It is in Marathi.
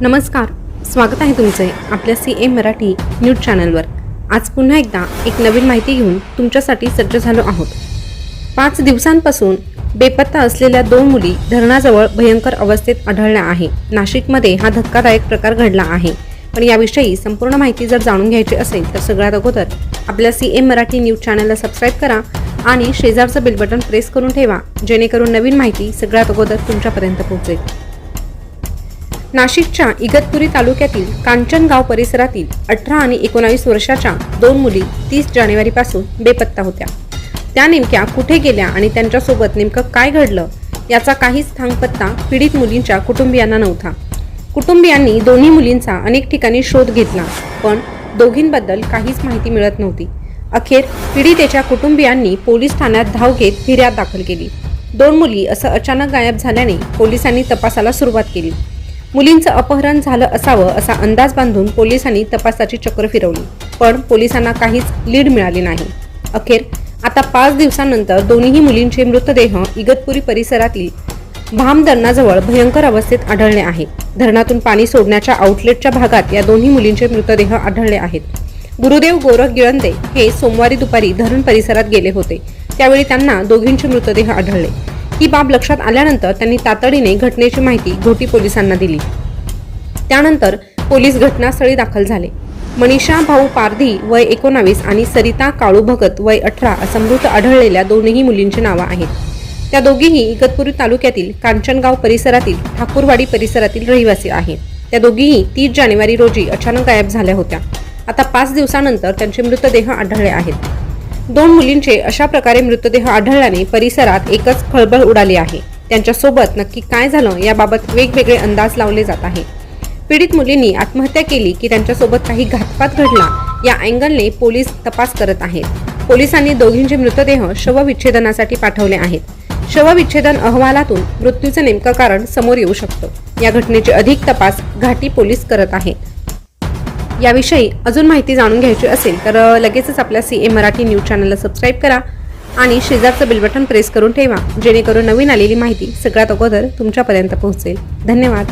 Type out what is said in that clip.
नमस्कार स्वागत आहे तुमचे आपल्या सी एम मराठी न्यूज चॅनलवर. आज पुन्हा एकदा एक नवीन माहिती घेऊन तुमच्यासाठी सज्ज झालो आहोत. पाच दिवसांपासून बेपत्ता असलेल्या दोन मुली धरणाजवळ भयंकर अवस्थेत आढळल्या आहे. नाशिकमध्ये हा धक्कादायक प्रकार घडला आहे. पण याविषयी संपूर्ण माहिती जर जाणून घ्यायची असेल तर सगळ्यात अगोदर आपल्या सी एम मराठी न्यूज चॅनलला सबस्क्राईब करा आणि शेजारचं बिल बटन प्रेस करून ठेवा जेणेकरून नवीन माहिती सगळ्यात अगोदर तुमच्यापर्यंत पोहोचेल. नाशिकच्या इगतपुरी तालुक्यातील कांचनगाव परिसरातील अठरा आणि एकोणावीस वर्षाच्या दोन मुली तीस जानेवारीपासून बेपत्ता होत्या. त्या नेमक्या कुठे गेल्या आणि त्यांच्यासोबत नेमकं काय घडलं याचा काहीच थांगपत्ता पीडित मुलींच्या कुटुंबियांना नव्हता. कुटुंबियांनी दोन्ही मुलींचा अनेक ठिकाणी शोध घेतला पण दोघींबद्दल काहीच माहिती मिळत नव्हती. अखेर पीडितेच्या कुटुंबियांनी पोलीस ठाण्यात धाव घेत फिर्याद दाखल केली. दोन मुली असं अचानक गायब झाल्याने पोलिसांनी तपासाला सुरुवात केली. मुलींचं अपहरण झालं असावं असा अंदाज बांधून पोलिसांनी तपासाची चक्र फिरवली. पण पोलिसांना काहीच लीड मिळाली नाही. अखेर आता पाच दिवसांनंतर दोन्हीही मुलींचे मृतदेह इगतपुरी परिसरातील भाम धरणाजवळ भयंकर अवस्थेत आढळले आहे. धरणातून पाणी सोडण्याच्या आउटलेटच्या भागात या दोन्ही मुलींचे मृतदेह आढळले आहेत. गुरुदेव गोरख गिळंदे हे सोमवारी दुपारी धरण परिसरात गेले होते. त्यावेळी त्यांना दोघींचे मृतदेह आढळले. ही बाब लक्षात आल्यानंतर त्यांनी तातडीने घटनेची माहिती घोटी पोलिसांना दिली. त्यानंतर पोलीस घटनास्थळी दाखल झाले. मनीषा भाऊ पारधी वय एकोणावीस आणि सरिता काळू भगत वय अठरा असं मृत आढळलेल्या दोनही मुलींची नावं आहेत. त्या दोघीही इगतपुरी तालुक्यातील कांचनगाव परिसरातील ठाकूरवाडी परिसरातील रहिवासी आहेत. त्या दोघीही तीस जानेवारी रोजी अचानक गायब झाल्या होत्या. आता पाच दिवसानंतर त्यांचे मृतदेह आढळले आहेत. दोन मुलींचे अशा प्रकारे मृतदेह आढळल्याने परिसरात एकच खळबळ उडाली आहे. त्यांच्यासोबत नक्की काय झालं याबाबत वेगवेगळे अंदाज लावले जात आहे. पीडित मुलींनी आत्महत्या केली की त्यांच्यासोबत काही घातपात घडला या अँगलने पोलीस तपास करत आहेत. पोलिसांनी दोघींचे मृतदेह शवविच्छेदनासाठी पाठवले आहेत. शवविच्छेदन अहवालातून मृत्यूचं नेमकं कारण समोर येऊ शकतं. या घटनेचे अधिक तपास घाटी पोलीस करत आहेत. याविषयी अजून माहिती जाणून घ्यायची असेल तर लगेचच आपल्या सी ए मराठी न्यूज चॅनलला सबस्क्राईब करा आणि शेजारचं बिलबटन प्रेस करून ठेवा जेणेकरून नवीन आलेली माहिती सगळ्यात अगोदर तुमच्यापर्यंत पोहोचेल. धन्यवाद.